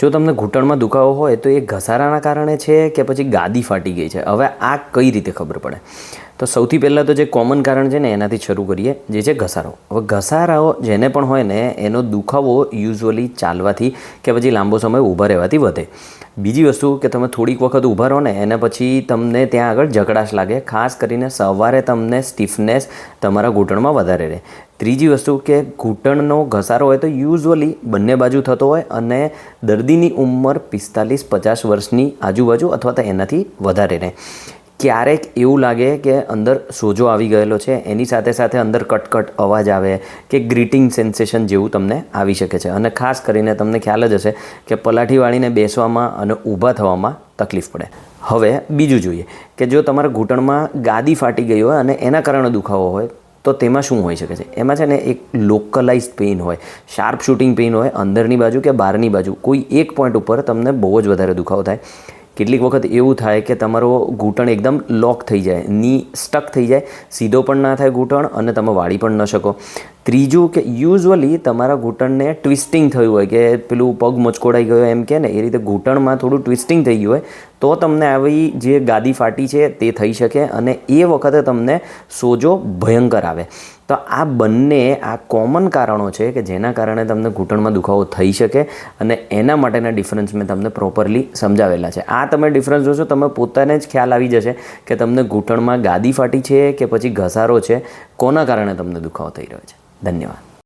જો તમને ઘૂંટણમાં દુખાવો હોય તો એ ઘસારાના કારણે છે કે પછી ગાદી ફાટી ગઈ છે. હવે આ કઈ રીતે ખબર પડે? તો સૌથી પહેલાં તો જે કોમન કારણ છે ને એનાથી શરૂ કરીએ, જે છે ઘસારો. હવે ઘસારાઓ જેને પણ હોય ને, એનો દુખાવો યુઝ્યુઅલી ચાલવાથી કે પછી લાંબો સમય ઊભા રહેવાથી વધે. બીજી વસ્તુ કે તમે થોડીક વખત ઊભા રહો ને, એને પછી તમને ત્યાં આગળ જકડાશ લાગે. ખાસ કરીને સવારે તમને સ્ટીફનેસ તમારા ઘૂંટણમાં વધારે રહે. ત્રીજી વસ્તુ કે ઘૂંટણનો ઘસારો હોય તો યુઝ્યુઅલી બંને બાજુ થતો હોય અને દર્દીની ઉંમર પિસ્તાલીસ પચાસ વર્ષની આજુબાજુ અથવા તો એનાથી વધારે રહે. ક્યારેક એવું લાગે કે અંદર સોજો આવી ગયેલો છે, એની સાથે સાથે અંદર કટકટ અવાજ આવે કે ગ્રીટિંગ સેન્સેશન જેવું તમને આવી શકે છે. અને ખાસ કરીને તમને ખ્યાલ જ હશે કે પલાઠી વાળીને બેસવામાં અને ઊભા થવામાં તકલીફ પડે. હવે બીજું જોઈએ કે જો તમારા ઘૂંટણમાં ગાદી ફાટી ગઈ હોય અને એના કારણે દુખાવો હોય, તો તેમાં શું હોઈ શકે છે? એમાં છે ને એક લોકલાઇઝ પેઇન હોય શાર્પ શૂટિંગ પેઇન હોય અંદરની બાજુ કે બહારની બાજુ. કોઈ એક પોઈન્ટ ઉપર તમને બહુ જ વધારે દુખાવો થાય. કેટલીક વખત એવું થાય કે તમારો ઘૂંટણ એકદમ લોક થઈ જાય, ની સ્ટક થઈ જાય, સીધો પણ ના થાય ઘૂંટણ અને તમે વાળી પણ ન શકો. ત્રીજું કે યુઝઅલી તમારા ઘૂંટણને ટ્વિસ્ટિંગ થયું હોય કે પેલું પગ મચકોડાઈ ગયો એમ કે ને, એ રીતે ઘૂંટણમાં થોડું ટ્વિસ્ટિંગ થઈ ગયું હોય, તો તમને આવી જે ગાદી ફાટી છે તે થઈ શકે અને એ વખતે તમને સોજો ભયંકર આવે. તો આ બંને આ કોમન કારણો છે કે જેના કારણે તમને ઘૂંટણમાં દુખાવો થઈ શકે અને એના માટેના ડિફરન્સ મેં તમને પ્રોપરલી સમજાવેલા છે. આ તમે ડિફરન્સ જોશો, તમે પોતાને જ ખ્યાલ આવી જશે કે તમને ઘૂંટણમાં ગાદી ફાટી છે કે પછી ઘસારો છે, કોના કારણે તમને દુખાવો થઈ રહ્યો છે. धन्यवाद.